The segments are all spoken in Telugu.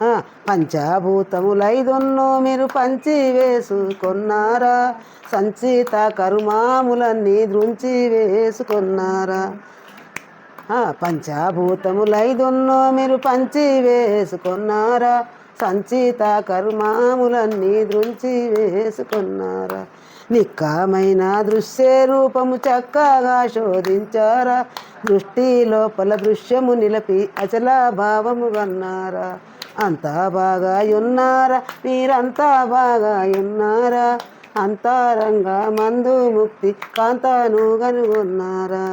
ఆ, పంచభూతములైదున్నో మీరు పంచి వేసుకొన్నారా సంచిత కరుమాములన్నీ దృంచి వేసుకొన్నారా పంచభూతములైదున్నో మీరు పంచి వేసుకొన్నారా సంచిత కర్మాములన్నీ దృంచి వేసుకున్నారా నిక్కమైన దృశ్య రూపము చక్కగా శోధించారా? దృష్టి లోపల దృశ్యము నిలిపి అచల భావము కన్నారా? అంతా బాగా ఉన్నారా? మీరంతా బాగా ఉన్నారా? అంతరంగా మందు ముక్తి కాంతాను కనుగొన్నారా?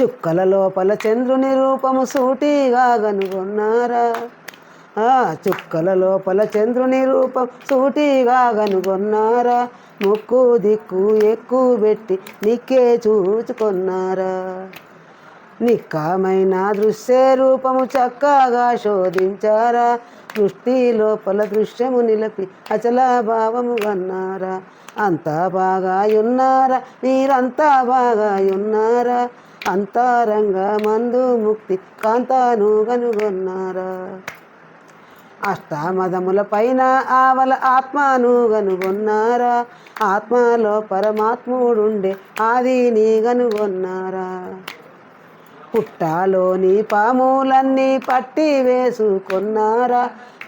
చుక్కల లోపల చంద్రుని రూపము సూటిగా కనుగొన్నారా? ఆ చుక్కల లోపల చంద్రుని రూపం సూటిగా కనుగొన్నారా? ముక్కు దిక్కు ఎక్కువ పెట్టి నిక్కే చూచుకున్నారా? నిక్కమైన దృశ్య రూపము చక్కగా శోధించారా? దృష్టి లోపల దృశ్యము నిలిపి అచల భావము కన్నారా అంతా బాగా ఉన్నారా మీరంతా బాగా ఉన్నారా అంతరంగా మందు ముక్తి కాంతాను కనుగొన్నారా? అష్టామదముల పైన ఆవల ఆత్మను కనుగొన్నారా? ఆత్మలో పరమాత్ముడుండే ఆదిని కనుగొన్నారా? పుట్టలోని పాములన్నీ పట్టి వేసుకున్నారా?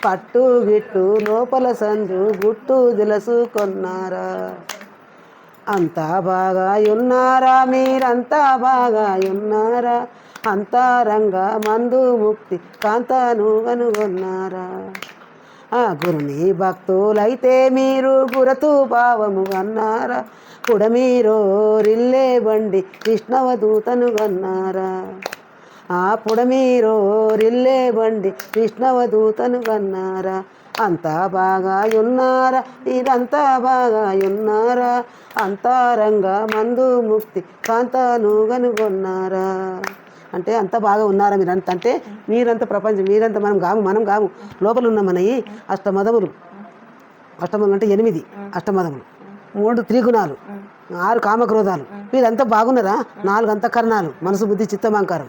పట్టు గిట్టు లోపల సందు గుట్టు దిలసుకున్నారా అంతా బాగా ఉన్నారా మీరంతా బాగా ఉన్నారా అంతరంగా మందు ముక్తి కాంతను కనుగొన్నారా? ఆ గురుని భక్తులైతే మీరు గురతు భావము అన్నారా? పుడమీరో రిల్లే బండి కృష్ణవదూతను గన్నారా ఆ పుడమీరో రిల్లే బండి కృష్ణవదూతను గన్నారా అంతా బాగా ఉన్నారా ఇదంతా బాగా ఉన్నారా అంతరంగా మందు ముక్తి కాంతాను కనుగొన్నారా అంటే అంత బాగా ఉన్నారా మీరు అంత అంటే మీరంత ప్రపంచం మీరంత మనం కాము మనం కాము లోపల ఉన్న మనయి అష్టమదములు. అష్టమదములు అంటే ఎనిమిది అష్టమదములు. మూడు త్రిగుణాలు ఆరు కామక్రోధాలు. వీరంతా బాగున్నారా? నాలుగు అంతఃకరణాలు మనసు బుద్ధి చిత్తమాంకారం.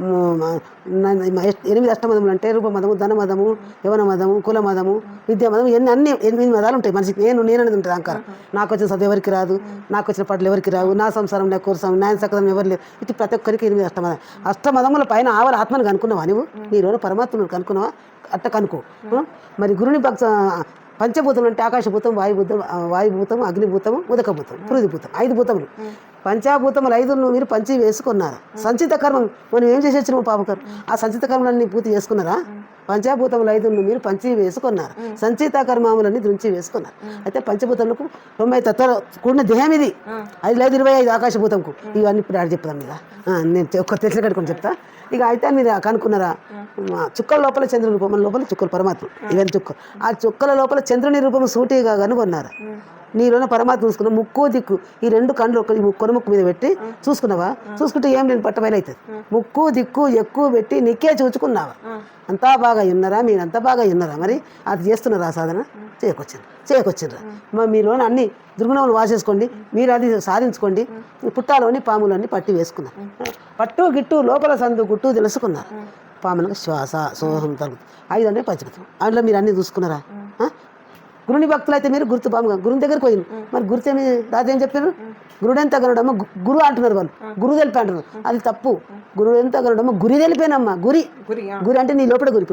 న- ఎనిమిది అష్టమదములు అంటే రూపమదము ధనమదము యవన మదము కుల మదము విద్యా మదము ఎన్ని అన్ని ఎనిమిది మదాలు ఉంటాయి. మనిషికి నేను నేను అనేది ఉంటుంది అహంకారం. నాకు వచ్చిన చదువు ఎవరికి రాదు? నాకు వచ్చిన పట్లు ఎవరికి రావు? నా సంసారం లేక కూరసం నా సకదం ఎవరు లేరు? ఇది ప్రతి ఒక్కరికి ఎనిమిది అష్టమదం అష్టమదముల పైన ఆవల ఆత్మను కనుక్కున్నావా నువ్వు నీలోని పరమాత్మను కనుక్కున్నావా? అట్ట కనుక్కో. ఆ? మరి గురుని భక్త పంచభూతములు అంటే ఆకాశభూతం వాయుభూతం వాయుభూతం అగ్నిభూతం ఉదకభూతం పృథిభూతం ఐదు భూతములు పంచాభూతములు ఐదు మీరు పంచి వేసుకున్నారు? సంచిత కర్మం. మనం ఏం చేసి వచ్చినాము పాపకర్మ ఆ సంచిత కర్మలన్నీ పూర్తి చేసుకున్నారా? పంచాభూతములు ఐదు మీరు పంచి వేసుకున్నారు. సంచిత కర్మములన్నీ దృంచి వేసుకున్నారు. అయితే పంచభూతములకు తొంభై తత్వాలు కూడిన దేహం ఇది ఐదు లేదు ఇరవై ఐదు ఆకాశభూతంకు ఇవన్నీ ఇప్పుడు ఆడ చెప్తాను మీద నేను ఒక్క తెలిసిన కట్టుకొని చెప్తా. ఇక అయితే మీరు కనుక్కున్నారా? చుక్కల లోపల చంద్రుని రూపం లోపల చుక్కలు పరమాత్మ. ఇవన్నీ చుక్కలు ఆ చుక్కల లోపల చంద్రుని రూపం సూటిగా కనుగొన్నారు. నీలోనే పరమాత్మ చూసుకున్న ముక్కు దిక్కు. ఈ రెండు కండ్లు ఒక కొన ముక్కు మీద పెట్టి చూసుకున్నావా? చూసుకుంటే ఏం నేను పట్టబయలు అవుతుంది. ముక్కు దిక్కు ఎక్కువ పెట్టి నీకే చూచుకున్నావా? అంతా బాగా ఉన్నారా మీరంతా బాగా ఉన్నారా మరి? అది చేస్తున్నారా సాధన. చేయకొచ్చారు చేయకొచ్చారు మరి మీలోని అన్ని దుర్గుణములు వాసేసుకోండి. మీరు అది సాధించుకోండి. పుట్టాలోని పాములన్నీ పట్టి వేసుకున్నారు. పట్టు గిట్టు లోపల సందు గుట్టు తెలుసుకున్నారు. పాములకు శ్వాస సోహం తలుగుతుంది ఐదు అంటే పంచగతం అందులో మీరు అన్ని చూసుకున్నారా? గురుని భక్తులు అయితే మీరు గుర్తు గురుని దగ్గరికి పోయింది మరి గుర్తు ఏమి రాజు ఏం చెప్పారు? గురుడు ఎంత గనుడమ్మ గు- గురు అంటున్నారు వాళ్ళు. గురు తెలిపి అంటున్నారు అది తప్పు. గురుడు ఎంత గనుడమ్మ గురి తెలిపానమ్మా. గురి. గురి అంటే నీ లోపల గురి.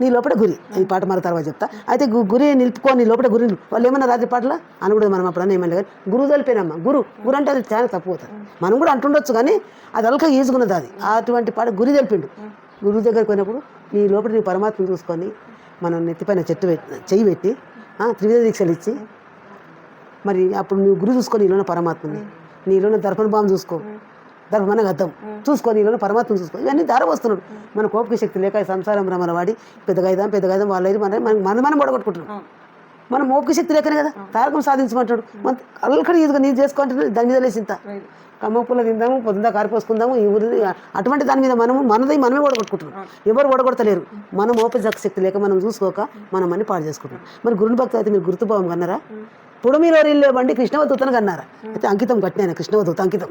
నీ లోపల గురి. ఈ పాట మన తర్వాత చెప్తా. అయితే గురి నిలుపుకో నీ లోపల గురి. వాళ్ళు ఏమన్నా రాత్రి పాటల? అని కూడా మనం అప్పుడు ఏమన్నా కానీ గురువు తెలిపానమ్మా. గురు. గురు అంటే అది చాలా తప్పు అవుతుంది మనం కూడా అంటుండొచ్చు కానీ అది అలక ఈజుకున్నది అది. అటువంటి పాట గురి తెలిపిండు. గురువు దగ్గరికి పోయినప్పుడు నీ లోపల నీ పరమాత్మను చూసుకొని మనం నెత్తిపైన చెట్టు పెట్టి చెయ్యి పెట్టి త్రివిధ దీక్షలు ఇచ్చి మరి అప్పుడు నువ్వు గురి చూసుకో నీలోన పరమాత్మని. నీలోన దర్పణ బాంబు చూసుకో. దర్పణ అర్థం చూసుకో నీలోన పరమాత్మను చూసుకో. ఇవన్నీ దార వస్తున్నాడు మన కోపిక శక్తి లేక సంసారం రమణ వాడి పెద్దగా ఇదాం పెద్దగా ఇదాం వాళ్ళ మనం మనం మనం మనం ఓపిక శక్తి లేకనే కదా. తారకం సాధించమంటాడు. మన అల్లకడి ఇదిగా నీ చేసుకుంటే దాని మీద లేచింత కమ్మ పుల్ల తిందాము పొద్దుందా కారిపోసుకుందాము ఈ ఊరి అటువంటి దాని మీద మనము మనది మనమే ఓడగొట్టుకుంటున్నాం. ఎవరు ఓడగొడతలేరు. మనం ఓపిక శక్తి లేక మనం చూసుకోక మనం అన్ని పాడు చేసుకుంటున్నాం. మరి గురుని భక్తులు అయితే మీరు గుర్తుభావం కన్నారా? పుడమిలో ఇల్లే బండి కృష్ణవదూతను కన్నారా? అయితే అంకితం కట్టినాయన కృష్ణవదూత అంకితం.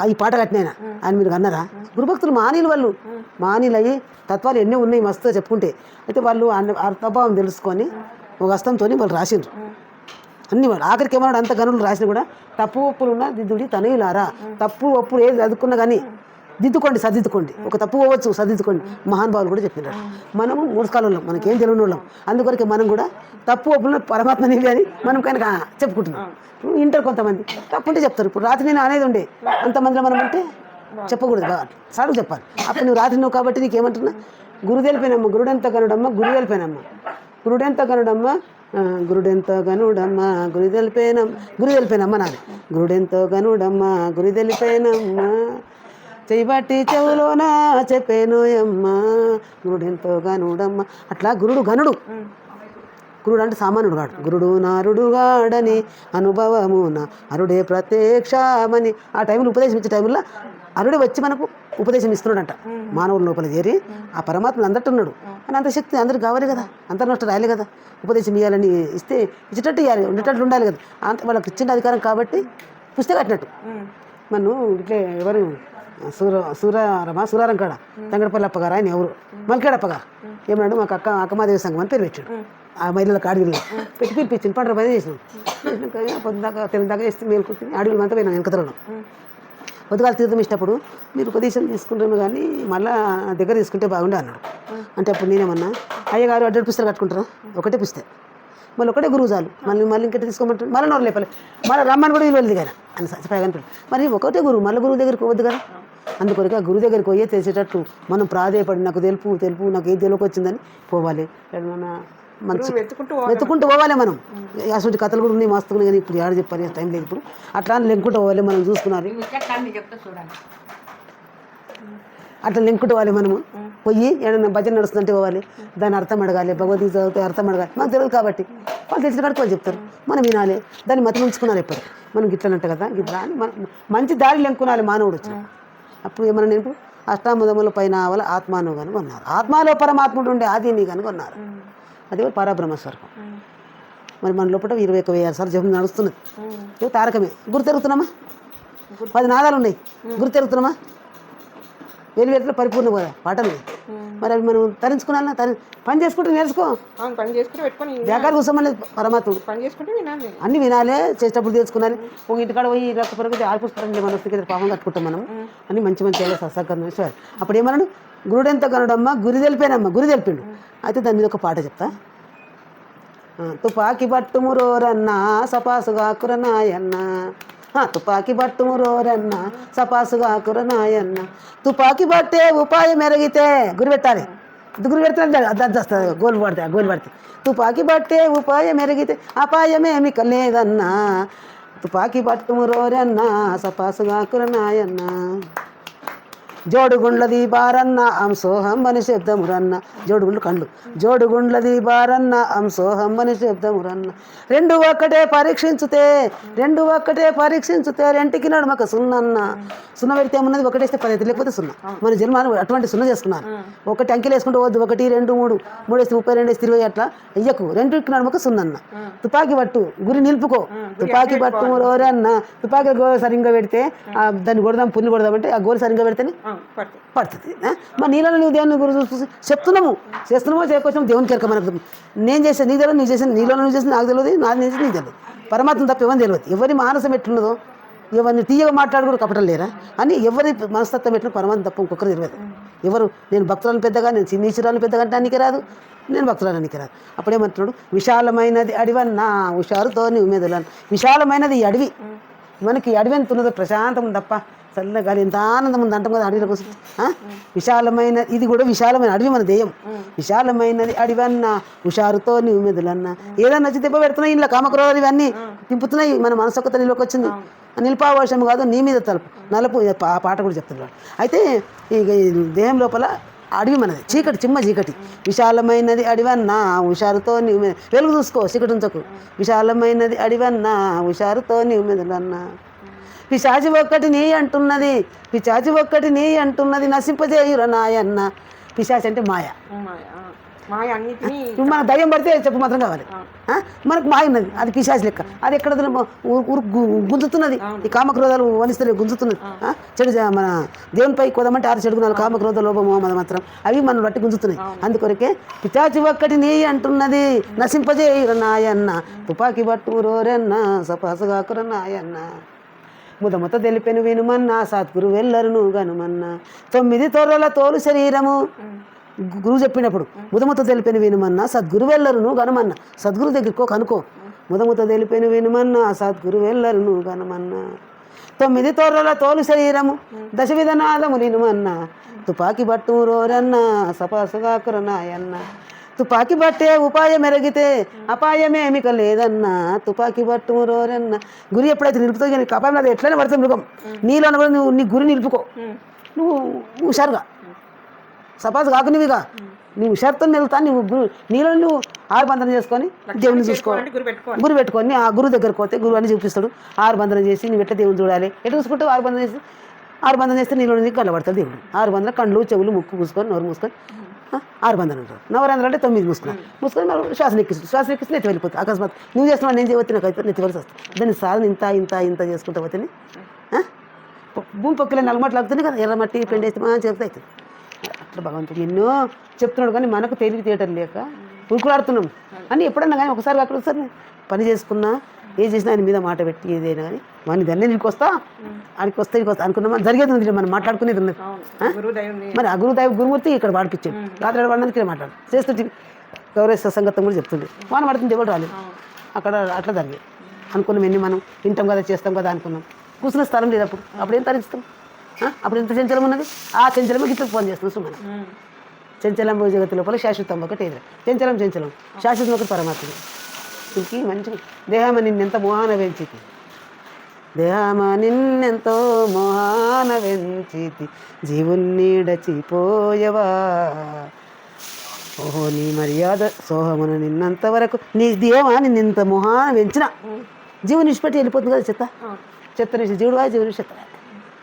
ఆ ఈ పాట కట్టినాయన ఆయన మీరు అన్నారా గురుభక్తులు మానీలు వాళ్ళు. మానీలు అయ్యి తత్వాలు ఎన్నో ఉన్నాయి మస్తుగా చెప్పుకుంటే. అయితే వాళ్ళు అన్న- అర్థభావం తెలుసుకొని ఒక హస్తంతో వాళ్ళు రాసిండ్రు. అన్ని వాడు ఆఖరికి ఏమన్నాడు? అంత గనులు రాసినా కూడా తప్పు ఒప్పులు ఉన్న దిద్దుడి తనయులారా తప్పు ఒప్పులు ఏది చదువుకున్నా కానీ దిద్దుకోండి సర్దిద్దుకోండి. ఒక తప్పు పోవచ్చు సర్దిద్దుకోండి. మహానుభావులు కూడా చెప్పినారు. మనము మూడు కాలంలో మనకేం తెలియని వాళ్ళం. అందుకొరకే మనం కూడా తప్పు ఒప్పులు పరమాత్మ నీవి అని మనం కనుక చెప్పుకుంటున్నాం. ఇప్పుడు ఇంటర్ కొంతమంది తప్పు ఉంటే చెప్తారు. ఇప్పుడు రాత్రి నేను అనేది ఉండే. అంతమందిలో మనం ఉంటే చెప్పకూడదు బాగా. సాగు చెప్పాలి. అప్పుడు నువ్వు రాత్రి నువ్వు కాబట్టి నీకు ఏమంటున్నా గురు తెలిపోయినమ్మ గురుడెంత గనుడమ్మ గురు తెలిపోయినమ్మ గురుడెంత గనుడమ్మ గురుడెంతో గనుడమ్మ గురి తెలిపేనమ్మ గురి తెలిపేనమ్మ నాది. గురుడెంతో గనుడమ్మ గురి తెలిపేనమ్మ చేయబట్టి చెవులోన చెప్పేనోయమ్మ? గురుడెంతో గనుడమ్మ అట్లా గురుడు గనుడు గురుడు అంటే సామాన్యుడు కాడు. గురుడు నారుడు గాడని అనుభవమున అరుడే ప్రత్యక్షమని. ఆ టైంలో ఉపదేశం ఇచ్చే టైంలో అరుడే వచ్చి మనకు ఉపదేశం ఇస్తున్నాడంట. మానవుల లోపల చేరి ఆ పరమాత్మ అందట్టు ఉన్నాడు. అని అంత శక్తి అందరికి కావాలి కదా. అంత నష్టం రాయలే కదా. ఉపదేశం ఇవ్వాలని ఇస్తే ఇచ్చేటట్టు ఇవ్వాలి ఉండేటట్టు ఉండాలి కదా. అంత వాళ్ళకి ఇచ్చిన అధికారం కాబట్టి పుస్తకం కట్టినట్టు. మనం ఇట్లే ఎవరు సూర సూరారమా సూరారం కాడ తంగడపల్లి అప్పగారు ఆయన ఎవరు? మల్కేడప్ప ఏమన్నాడు? మాకు అక్క అక్కమాదేవి సంఘం అని పేరు పెట్టాడు. ఆ మహిళల అడవిలో పెట్టి పిలిపించింది పండుగ పని చేసినాం. చేసినాక పొద్దుదాకా తెలంగాణ చేస్తే మేము కూర్చుని అడవిలో అంతా పోయినాం వెనకతలను పొద్దుగాల తీర్థం ఇచ్చినప్పుడు మీరు ఉపదేశం తీసుకుంటాను కానీ మళ్ళీ దగ్గర తీసుకుంటే బాగుండే అన్నాడు. అంటే అప్పుడు నేనేమన్నా అయ్యగారు అడ్డ పుస్తకాలు కట్టుకుంటారా? ఒకటే పుస్తకం మళ్ళీ ఒకటే గురువు చాలు మళ్ళీ మళ్ళీ ఇంకటి తీసుకోమంటారు మళ్ళీ నోరు లేపాలి. మళ్ళీ రమ్మని కూడా వెళ్ళదు కదా. అని సత్యపాయ మరి ఒకటే గురువు మళ్ళీ గురువు దగ్గరికి పోవద్దు కదా. అందుకొరకు ఆ గురువు దగ్గరికి పోయే తెలిసేటట్టు మనం ప్రాధేయపడి నాకు తెలుపు తెలుపు నాకు ఏం తెలుగు వచ్చిందని పోవాలి. మన మంచి వెతుకుంటూ పోవాలి. మనం. అసలు కథలు కూడా ఉన్నాయి మస్తు కానీ ఇప్పుడు ఏడ చెప్పాలి టైం లేదు ఇప్పుడు. అట్లా అని లెంకుంటూ పోవాలి మనం చూసుకున్నారు. చెప్తా చూడండి అట్లా పోవాలి మనము. పోయి ఏదైనా భజన నడుస్తుందంటే పోవాలి. దాని అర్థం అడగాలి. భగవద్గీత చదివితే అర్థం అడగాలి. మాకు తెలియదు కాబట్టి. వాళ్ళు తెలిసిన కాడికి వాళ్ళు చెప్తారు. మనం వినాలి. దాన్ని మతం ఉంచుకున్నారు ఎప్పుడు? మనం గిట్లనంట కదా? గిట్లా అని మంచి దారి లెంకునాలి మానవుడు వచ్చి. అప్పుడు ఏమన్నా నేను అష్టాముదముల పైన ఆవల ఆత్మాను కనుక అన్నారు ఆత్మాలో పరమాత్ముడు ఉండే ఆది నీ కనుక అన్నారు అది పరబ్రహ్మ స్వరూపం మరి మన లోపల ఇరవై ఒక వెయ్యి సార్లు జపం నడుస్తున్నది. తారకమే. గుర్తు తిరుగుతున్నామా? పది నాదాలు ఉన్నాయి. గుర్తు వేట్లో పరిపూర్ణం కదా పాటలు. మరి అవి మనం తరించుకున్నా తరి పని చేసుకుంటూ నేర్చుకో. పని చేసుకుంటే పెట్టుకొని జాగ్రత్త కూర్చోమని పరమాత్ముడు. పని చేసుకుంటే వినాలి. అన్ని వినాలే చేసేటప్పుడు తెలుసుకున్నాలి. ఒక ఇంటికాడ పోయి రక్త పరకు ఆల్పుస్తారండి మన వస్తే పాపం కట్టుకుంటాం మనం. అన్ని మంచి మంచి సత్సంగం వేసేవారు అప్పుడు ఏమన్నాడు? గురుడెంత గనుడమ్మ గురి తెలిపానమ్మ గురి తెలిపిండు. అయితే దాని మీద ఒక పాట చెప్తా. తుపాకి పట్టుమురోరన్న సపాసుగా కురనాయన్న తుపాకి తుపాకి పట్టుమురోరన్న సపాసుగా కురనాయన్న. తుపాకి బట్టే ఉపాయం ఎరగితే గురి పెట్టాలి. గురి పెడతాను అది వస్తుంది గోలు పడితే గోలు పడితే. తుపాకి పట్టే ఉపాయం ఎరిగితే అపాయమేమి కలేదన్నా. తుపాకి పట్టుమురోరన్న సపాసుగా కురనాయన్న. జోడుగుండ్లది బారన్న అంసోహం అని శబ్దమురన్న. జోడుగుండ్లు కండ్లు జోడుగుండ్లది బారన్న అంసోహం అని శబ్దమురన్న. రెండు ఒక్కటే పరీక్షించుతే రెండు ఒక్కటే పరీక్షించుతే రెంటికి నడుమక సున్నన్న. సున్న పెడితే ఏమున్నది? ఒకటేస్తే పది అయితే లేకపోతే సున్నా. మన జన్మ అటువంటి సున్న చేసుకున్నారు. ఒకటి అంకెలు వేసుకుంటూ వద్దు. ఒకటి రెండు మూడు. మూడు వేస్తే ముప్పై రెండు వేస్తే ఇరవై అట్లా వెయ్యకు. రెండుకి నడుమక సున్నన్న. తుపాకీ పట్టు. గురి నిలుపుకో. తుపాకీ పట్టు రోరన్న తుపాకీ గోలు సరిగ్గా పెడితే ఆ దాన్ని కొడదాం పుల్లి కొడదామంటే ఆ గోలు సరిగ్గా పెడితేనే పడుతుంది. మరి నీళ్ళలో నువ్వు దేవుని గురించి చూసి చెప్తున్నాము చేస్తున్నామో చేయకొచ్చాము దేవుని కెరక మనకు నేను చేసాను నీ తెలియదు నువ్వు చేసాను నీలో నువ్వు చేసి నాకు తెలియదు నాది చేసి నీకు తెలియదు. పరమాత్మ తప్ప ఇవ్వని తెలియదు. ఎవరి మానసం ఎట్లున్నదో ఎవరిని తీయగా మాట్లాడుకుని కపటం లేరా? అని ఎవరి మనస్తత్వం ఎట్లా పరమాత్మ తప్ప ఇంకొకరు తెలియదు. ఎవరు నేను భక్తులను పెద్దగా నేను నీచురాలను పెద్దగా అంటానికి రాదు. నేను భక్తురానికి రాదు. అప్పుడేమంటున్నాడు విశాలమైనది అడివన్నా హుషారుతో నువ్వు మెదలను. విశాలమైనది ఈ అడవి. మనకి అడవి ఎంత ఉన్నదో ప్రశాంతం తప్ప చల్లగాలి ఎంత ఆనందం ఉంది. అంటాం కదా అడవిలో కోసం? విశాలమైన ఇది కూడా విశాలమైన అడవి మన దేయం. విశాలమైనది అడివన్న హుషారుతో నీవు మెదులన్న. ఏదన్నా నచ్చి దెబ్బ పెడుతున్నాయి ఇంట్లో కామక్రోధాలు ఇవన్నీ తింపుతున్నాయి. మన మనసు ఒక్క నీలోకి వచ్చింది నిలిపావశం కాదు నీ మీద తలుపు. నలుపు ఆ పాట కూడా చెప్తున్నాడు అయితే ఈ దేహం లోపల అడవి మనది. చీకటి చిమ్మ చీకటి. విశాలమైనది అడివన్నా హుషారుతో నీవు వెలుగు చూసుకో చీకటి ఉంచకు. విశాలమైనది అడివన్నా హుషారుతో నీవు మెదలన్నా. పిశాచి ఒక్కటి నీ అంటున్నది పిశాచి ఒక్కటి నీ అంటున్నది నశింపజేయుర నాయన్న. పిశాచి అంటే మాయ. మన దయ్యం పడితే చెప్పు మాత్రం కావాలి? మనకు మాయ ఉన్నది అది పిశాచి లెక్క. అది ఎక్కడ గుంజుతున్నది. ఈ కామక్రోధాలు వనిస్తలే గుంజుతున్నది? చెడు మన దేవునిపై కొదమంటే ఆరు చెడు గుణాలు కామక్రోధ లోపము మద మాత్రం. అవి మనం బట్టి గుంజుతున్నాయి. అందుకొరకే పిచాచి ఒక్కటి నీ అంటున్నది నశింపజేయుర నాయన్న. తుపాకీ పట్టు రోరెన్న సపాసగాకుర నాయన్న. ముదముత తెలిపెను వినుమన్నా సత్గురు వెళ్ళరును గనుమన్నా. తొమ్మిది తొర్రల తోలు శరీరము. గురువు చెప్పినప్పుడు ముదముత తెలిపెను వినుమన్నా సద్గురు వెళ్ళరును గనుమన్నా. సద్గురు దగ్గరకో కనుకో. ముదముత తెలిపెను వినుమన్నా సద్గురు వెళ్ళరును గనుమన్నా. తొమ్మిది తొర్రల తోలు శరీరము. దశ విధనాదము నినుమన్నా. తుపాకి పట్టు రోరన్న సపాసుగాకురనాయన్న. తుపాకి బట్టే ఉపాయం ఎరగితే అపాయమేమి లేదన్నా. తుపాకి బట్టు రోరన్న. గురి ఎప్పుడైతే నిలుపుతో కానీ అపాయం అది ఎట్లనే పడుతుంది మృగం. నీలో కూడా నువ్వు నీ గురి నిలుపుకో. నువ్వు హుషారుగా. సపాస్ కాకునివిగా నీ హుషారుతో నిలుతా నువ్వు గురు నీలో నువ్వు ఆరు బంధన చేసుకొని దేవుని చూసుకో గురు పెట్టుకొని ఆ గురువు దగ్గరకు పోతే గురువు అని చూపిస్తాడు. ఆరు బంధన చేసి నువ్వు ఎట్లా దేవుని చూడాలి. ఎట్లా చూసుకుంటావు? ఆరు బంధన చేసి ఆరు బంధం చేస్తే నీళ్ళు నీకు కనబడతాడు దేవుడు. ఆరు బంధన కళ్ళు చెవులు ముక్కు మూసుకొని నోరు మూసుకొని ఆరు బంధన ఉంటారు. నవరంధ్రాలు అంటే తొమ్మిది మూసుకున్నా. మూసుకొని మరి శ్వాస ఎక్కిస్తుంది శ్వాస ఎక్కిస్తే నెత్తి వెళ్ళిపోతుంది. అకస్మాత్ నువ్వు చేస్తున్నావు నేను చేయవచ్చు నాకు అయితే నెత్తి వెళ్ళి వస్తుంది దాన్ని సాధన ఇంత ఇంత ఇంత చేసుకుంటా పోతే భూమి పక్కలే నల్లమట్లు లాగుతుంది కదా ఎర్రమట్టి పెండి వేస్తే మంచిగా చెప్తే అవుతుంది. అట్లా భగవంతుడు ఎన్నో చెప్తున్నాడు కానీ మనకు తెలివి తీయటం లేక ఉరుకులాడుతున్నాం అని ఎప్పుడన్నా కానీ ఒకసారి అక్కడ ఒకసారి పని చేసుకున్నా ఏ చేసినా ఆయన మీద మాట పెట్టి ఏదైనా కానీ మన దాన్ని నీకు వస్తా? ఆడికి వస్తే నీకు వస్తా అనుకున్నామా? జరిగేది ఉంది మనం మాట్లాడుకునేది ఉన్నది మరి ఆ గురుదైవ గురుమూర్తి ఇక్కడ వాడిపించాడు రాత్రి వాడడానికి ఇక్కడ మాట్లాడు. చేస్తుంటే గౌరవ సంగతం కూడా చెప్తుంది. వాన పడుతుంది ఎవరు రాలేదు. అక్కడ అట్లా జరిగాయి అనుకున్నాం ఎన్ని మనం వింటాం కదా చేస్తాం కదా అనుకున్నాం. కూర్చున్న స్థలం లేదు అప్పుడు. అప్పుడు ఏం తరిస్తాం? అప్పుడు ఎంత చంచలం ఉన్నది ఆ చంచలమే గిట్ల ఫోన్ చేస్తున్నాం సుమన. చంచలం జగత్తు లోపల శాశ్వతం ఒకటి ఎదురు. చంచలం చంచలం. శాశ్వతం ఒకటి పరమాత్మ. ఇంకి మంచి దేహమ నిన్నెంత మోహాన పెంచితి దేహమ నిన్నెంతో మోహాన పెంచితి జీవున్నీడచిపోయవా ఓహో నీ మర్యాద సోహమున నిన్నంత వరకు. నీ దేవా నిన్నంత మొహాన పెంచిన జీవుని విడిచిపెట్టి వెళ్ళిపోతుంది కదా చెత్త? చెత్త నుంచి జీవుడు కాదు జీవుని చెత్త.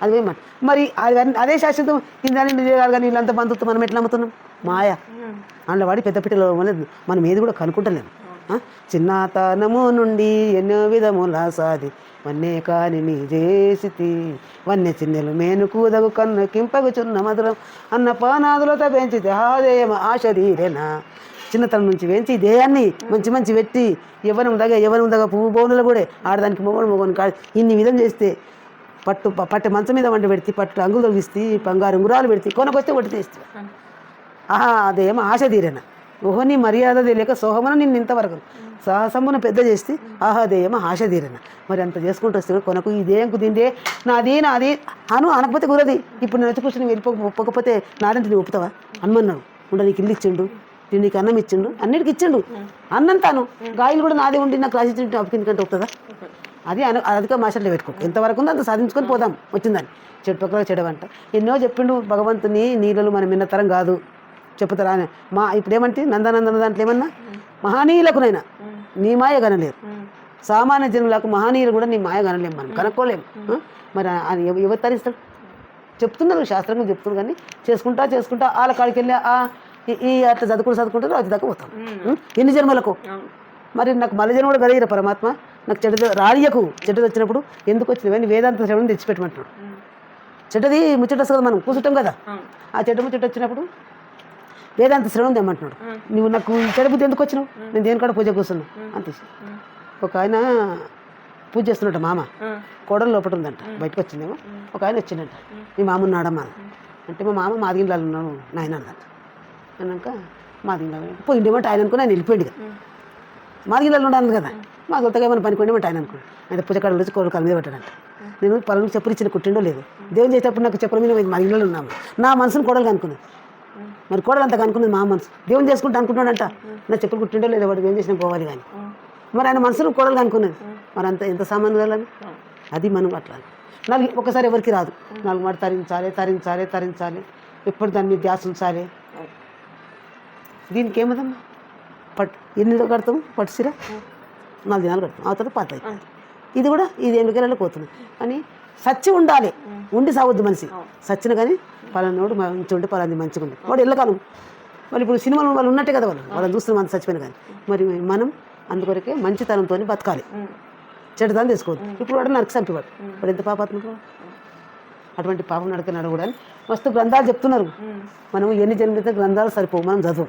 అది పోయి మాట. మరి అది అదే శాశ్వతం. కింద నుండి కానీ వీళ్ళంతా బంధుత్వం మనం ఎట్లా అమ్ముతున్నాం మాయ. అందులో వాడి పెద్ద పిట్టలు మనం ఏది కూడా కనుక్కుంటలేము చిన్నతనము నుండి ఎన్నో విధముల సాది వన్నే కాని నీ చేసితి వన్య చిన్నెలు మేను కూదగు కన్ను కింపగుచున్న మధురం. అన్న పానాదులతో పెంచితే ఆదేయం ఆశరీరేనా చిన్నతనం నుంచి పెంచి దేయాన్ని దేహాన్ని మంచి మంచి పెట్టి ఎవరం దగ్గర ఎవరం దగ్గర పువ్వు బోనులు కూడా ఆడదానికి మొగడు మొగను కాదు. ఇన్ని విధం చేస్తే పట్టు పట్టు మంచం మీద వంట పెడితే పట్టు అంగులు తొలగిస్తే బంగారు ఉంగురాలు పెడితే కొనకొస్తే ఒకటి తీస్తే ఆహా అదేమో ఆశ తీరేనా. ఓహో నీ మర్యాద తెలియక సోహమున నిన్ను ఇంతవరకు. సాహసమున పెద్ద చేస్తే ఆహా అదేమో ఆశ తీరన. మరి అంత చేసుకుంటూ వస్తే కొనకు ఇదేం తింటే నాది నాది అను అనకపోతే కుదరది. ఇప్పుడు నేను వచ్చి కూర్చొని వెళ్ళిపో ఒప్పకపోతే నాదంటే నువ్వు ఒప్పుతావా? అనుమన్నాడు. ఉండ నీకు ఇల్లు ఇచ్చిండు. నేను నీకు అన్నం ఇచ్చిండు. అన్నిటికి ఇచ్చిండు. అన్నం తాను గాయలు కూడా నాదే ఉండి నాకు రాసి ఇచ్చిండు అప్పు కిందకంటే ఒప్పుతుందా? అది అను అదిగా మాషల్లో పెట్టుకో. ఎంతవరకు ఉందో అంత సాధించుకొని పోదాం. వచ్చిందని. చెట్టు పక్కన చెడవంట. ఎన్నో చెప్పిండు భగవంతుని నీళ్ళు మన మిన్నతరం కాదు. చెప్పుతారా అని. మా ఇప్పుడు ఏమంటే నందనందన దాంట్లో ఏమన్నా? మహనీయులకునైనా. నీ మాయ కనలేరు సామాన్య జనులకు మహనీయులు కూడా నీ మాయ కనలేము మనం. కనుక్కోలేము? మరి అది ఎవ- ఎవరు తరిస్తాడు చెప్తున్నారు శాస్త్రంగా చెప్తున్నారు కానీ చేసుకుంటా చేసుకుంటా వాళ్ళ కాడికి వెళ్ళి ఆ ఈ- అట్లా చదువుకుంటూ చదువుకుంటారు అది దాకా పోతాం? ఎన్ని జన్మలకు? మరి నాకు మళ్ళీ జన్మ కూడా కలిగిన పరమాత్మ. నాకు చెడ్డ రాడియకు చెడ్డది వచ్చినప్పుడు ఎందుకు వచ్చింది? అని వేదాంత శ్రవణం తెచ్చిపెట్టమంటున్నాడు. చెడ్డది ముచ్చట వస్తుంది కదా మనం. కూర్చుంటాం కదా. ఆ చెడ్డ ముచ్చట వచ్చినప్పుడు వేదాంత శ్రవణం తెమ్మంటున్నాడు. నువ్వు నాకు ఈ చెడ్డ బుద్ధి ఎందుకు వచ్చినావు? నేను దేని కాడ పూజ కూర్చున్నా? అంతే ఒక ఆయన పూజ చేస్తున్నట్ట మామ. కోడలు లోపల ఉందంట. బయటకు వచ్చిందేమో. ఒక ఆయన వచ్చిందంట. మీ మామ ఉన్నాడమ్మా అంటే మా మామ మాదిగిన్లాలు ఉన్నాడు. నాయన అన్నదంట అన్నాక మాదిగిన్లాలు పోయిండేమంటే ఆయన అనుకుని ఆయన వెళ్ళిపోయింది కదా. మాదిగిన్లాలు ఉన్నాడు కదా. మా కొత్తగా ఏమైనా పని కొండేమంటే ఆయన అనుకుని ఆయన పూజకాడ వచ్చి కోడలు కాళ్ళ మీద పెట్టాడంట నేను పనులకు చెప్పులు ఇచ్చిన కుట్టిండో లేదు. దేవుని చేసేటప్పుడు నాకు చెప్పుల మీద మా ఇళ్ళలో ఉన్నాము? నా మనసును కోడలు అనుకున్నది మరి కోడలు అంత అనుకున్నది మా మనసు. దేవుని చేసుకుంటా అనుకుంటున్నాడంట. నా చెప్పులు కుట్టిండో లేదో వాడు ఏం చేసినా పోవాలి కానీ. మరి ఆయన మనసును కోడలు అనుకున్నది మరి అంత ఎంత సామాన్యులని అది మనం అట్లా. నాలుగు ఒకసారి ఎవరికి రాదు. నాలుగు మాట తరించాలి తరించాలి తరించాలి. ఎప్పుడు దాని మీద ధ్యాస ఉంచాలి. దీనికి ఏమదమ్మా? పట్టు. ఎన్ని నెలలు కడతాము? పట్టు సీర నాలుగు దినాలు కడతాం ఆ తర్వాత పాత ఇది కూడా ఇది ఎన్నికలలో పోతుంది. అని సచ్చి ఉండాలి. ఉండి సావద్దు మనిషి. సచ్చిన కానీ పలానోడు మంచి ఉంటే పలాంది మంచిగా ఉంది. వాడు ఎల్లకాలం. మరి ఇప్పుడు సినిమాలో వాళ్ళు ఉన్నట్టే కదా వాళ్ళు. వాళ్ళని చూస్తున్న మనం చచ్చిపోయిన కానీ మరి మనం అందుకొరకే మంచితనంతో బతకాలి. చెడుతనం తీసుకోవద్దు. ఇప్పుడు వాడు నరికి చంపేవాడు. వాడు ఎంత పాపాత్మకు. అటువంటి పాపం నడకనాడు కూడా మస్తు గ్రంథాలు చెప్తున్నారు. మనం ఎన్ని జన్మిత గ్రంథాలు సరిపోవు. మనం చదువు.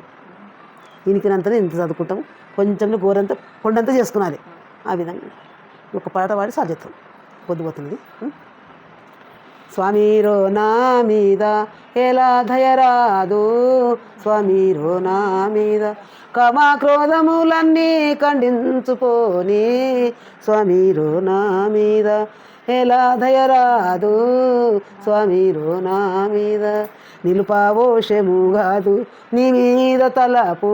ఈయనకినంతనే ఇంత చదువుకుంటాం. కొంచెం గోరంతా కొండంతా చేసుకున్నది ఆ విధంగా. ఒక పాట పాడి సాధ్యత్వం పొద్దుపోతున్నది స్వామిరో నా మీద ఎలా దయరాదు? స్వామిరో నా మీద కమా క్రోధములన్నీ ఖండించుకోని స్వామిరో నా మీద ఎలా దయరాదు? స్వామిరో నా మీద నిలుపావోషము కాదు నీ మీద తలపు.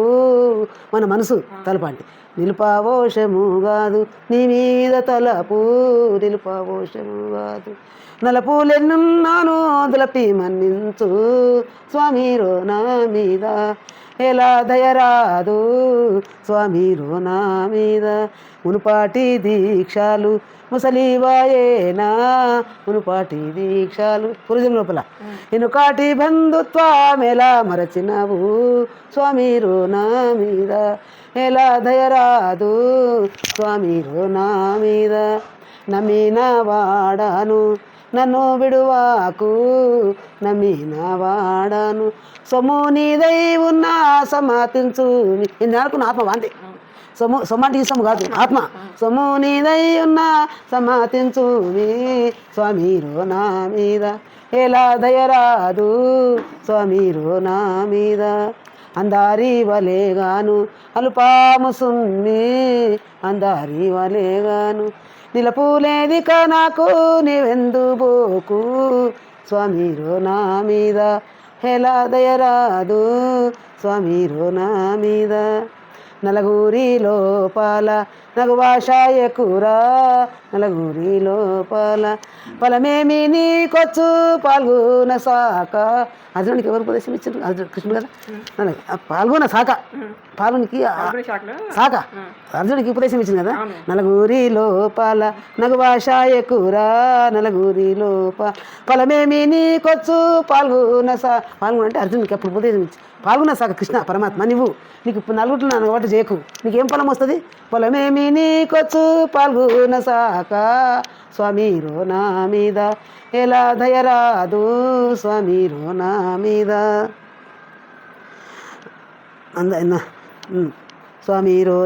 మన మనసు తలపండి నిలుపావోషము కాదు నీ మీద తలపు నిలుపావోషము కాదు. నలపూలెన్నున్నాను దులపి మన్నించు స్వామిరో నా మీద. ఎలా దయరాదు స్వామిరో నా మీద. మునుపాటి దీక్షలు ముసలివాయేనా మునుపాటి దీక్షలు. పురుజం లోపల. ఎనుకాటి బంధుత్వం ఎలా మరచినవు స్వామిరో నా మీద. ఎలా దయరాదు? స్వామిరో నా మీద నమ్మిన వాడాను నన్ను విడువాకు నమ్మిన వాడాను. సొమ్ము నీదై ఉన్నా సమాతించు నేను అనుకున్న ఆత్మ వాంతి. సొమ్ము సొమ్ము అంటే ఈ సొమ్ము కాదు ఆత్మ. సొమ్ము నీదై ఉన్నా సమాతించు స్వామిరో నా మీద. ఎలా దయరాదు? స్వామిరో నా మీద. అందారి వలేగాను అలుపాము సుమ్మి అందారి వలేగాను నిలపులేది నాకు నీవెందు బోకు? స్వామిరో నా మీద హెలా దయరాదు స్వామిరో నా మీద నలగూరి లోపాల నగు భాషాయ కూర. నలగూరి లోపాల ఫలమేమి నీకొచ్చు? పాల్గొన సాక అర్జునునికి ఎవరు ఉపదేశం ఇచ్చారు? అర్జున్ కృష్ణుడు కదా పాల్గొన సాక. పాల్గొనికి సాక. అర్జునుడికి ఉపదేశం ఇచ్చింది కదా? నలుగురి లోపాల నగు భాషాయ కూర నలుగురి లోప ఫలమేమి నీకొచ్చు? పాల్గొన సా పాల్గొన అంటే అర్జునుడికి అప్పుడు ఉపదేశం ఇచ్చి. పాల్గొన సాక కృష్ణ పరమాత్మ నువ్వు. నీకు ఇప్పుడు నలుగురు నన్ను ఒకటి చేయకు. నీకేం ఫలం వస్తుంది? ఫలమేమి నీకొచ్చు? పాల్గొన సాక. స్వామిరో నా మీద ఎలా దయరాదు స్వామిరో నా మీద అంద స్వామి ఉమ్.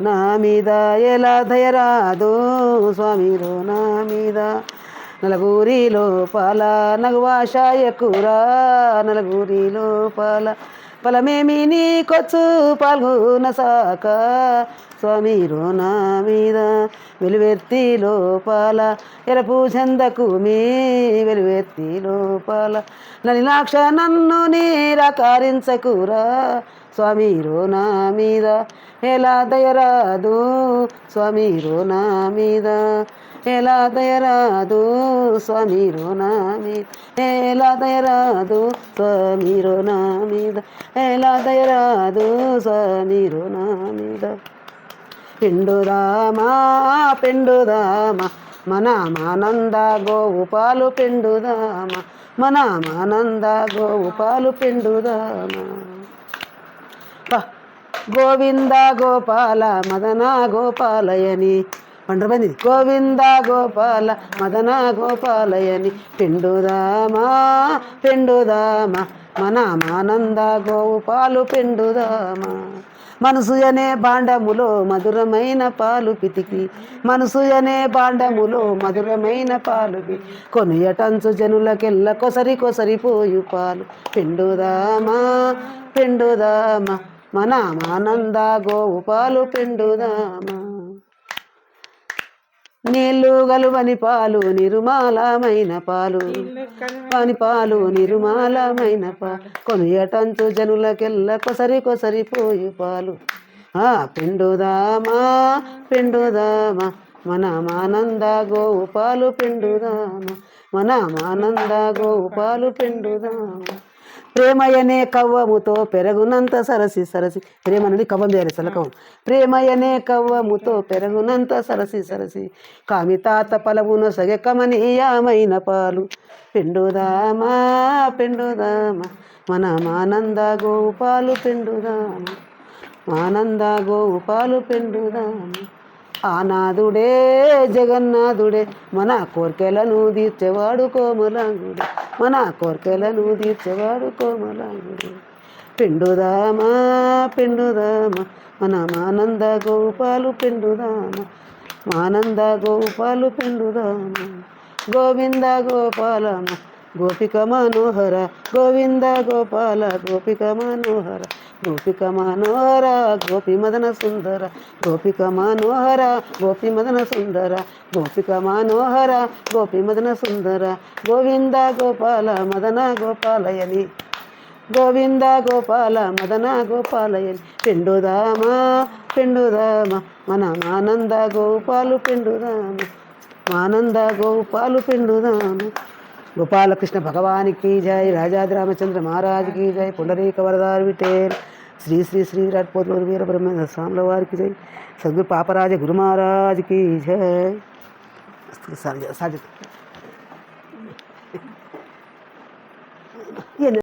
నా మీద ఎలా దయరాదు స్వామిరో నా మీద నలుగురి లోపల నగువాషాయ కూర నలుగురి లోపల ఫలమేమి నీకొచ్చు? పాల్గొన సాక. స్వామి నా మీద వెలువెత్తి లోపాల. ఎరపు చెందకు మీ వెలువెత్తి లోపాల. నలినాక్ష నన్ను నీరాకారించకురా. స్వామి నా మీద ఎలా దయరాదు? స్వామి నా మీద ఎలా దయరాదు స్వామి నా మీద? ఎలా దయరాదు స్వామి నా మీద? ఎలా దయరాదు స్వామిరో నా మీద? పిండుదామా పిండుదామా మన మానంద గోవు పాలు పెండుదామా మన మానంద గోవు పాలు పెండుదామా గోవింద గోపాల మదన గోపాలయని పండ్రబంది గోవింద గోపాల మదన గోపాలయని. పిండుదామా పిండుదామా మన మానంద గోపాలు పెండుదామా. పిండుదామా మనసు అనే బాండములో మధురమైన పాలు పితికి. మనసు అనే బాండములో మధురమైన పాలు పి- కొనియటంచు జనులకెల్ల కొసరి కొసరి పోయు పాలు. పిండుదామా పిండుదామా మన మానంద గోవు పాలు పిండుదామా. నీళ్ళు గలువని పాలు నిరుమాలమైన పాలు. వాని పాలు నిరుమాలమైన పాలు కొనియటంచు జనులకెల్ల కొసరి కొసరి పోయి పాలు. ఆ పిండుదామా పిండుదామా. మన మానంద గోవు పాలు పిండుదామా. మన మానంద గోవు పాలు పిండుదామా. ప్రేమయనే కవ్వముతో పెరగునంత సరసి సరసి. ప్రేమ అనేది కవ్వం చేయాలి సలకవం ప్రేమయనే కవ్వముతో పెరుగునంత సరసి సరసి. కామితాత పలవున సగ కమనీయమైన పాలు. పిండుదామా పెండుదామా మన మానంద గోపాలు పెండుదామా మానంద గోపాలు పెండుదామా. ఆనాథుడే జగన్నాథుడే మన కోర్కెలను తీర్చేవాడు కోమలాంగుడు. మన కోర్కెలను తీర్చేవాడు కోమలాంగుడు. పిండుదామా పిండుదామా మన మానంద గోపాలు పిండుదామా మానంద గోపాలు పిండుదామా. గోవింద గోపాలమ్మ గోపిక మనోహర గోవింద గోపాల గోపిక మనోహర. గోపిక మనోహర గోపి మదన సుందర గోపిక మనోహర గోపి మదన సుందర గోపిక మనోహర గోపి మదన సుందర గోవింద గోపాల మదన గోపాలయని. గోవింద గోపాల మదన గోపాలయని. పిండుదామా పిండుదామా మన ఆనంద గోపాలు పిండుదామా ఆనంద గోపాలు పిండుదాము गोपाल कृष्ण भगवान की जय राजा रामचंद्र महाराज की जय पुंडरी कवरदार विटेल श्री श्री श्री विराट पोतवर वीर ब्रह्म की जय सदगुरु पापराज गुरु महाराज की जय साजिद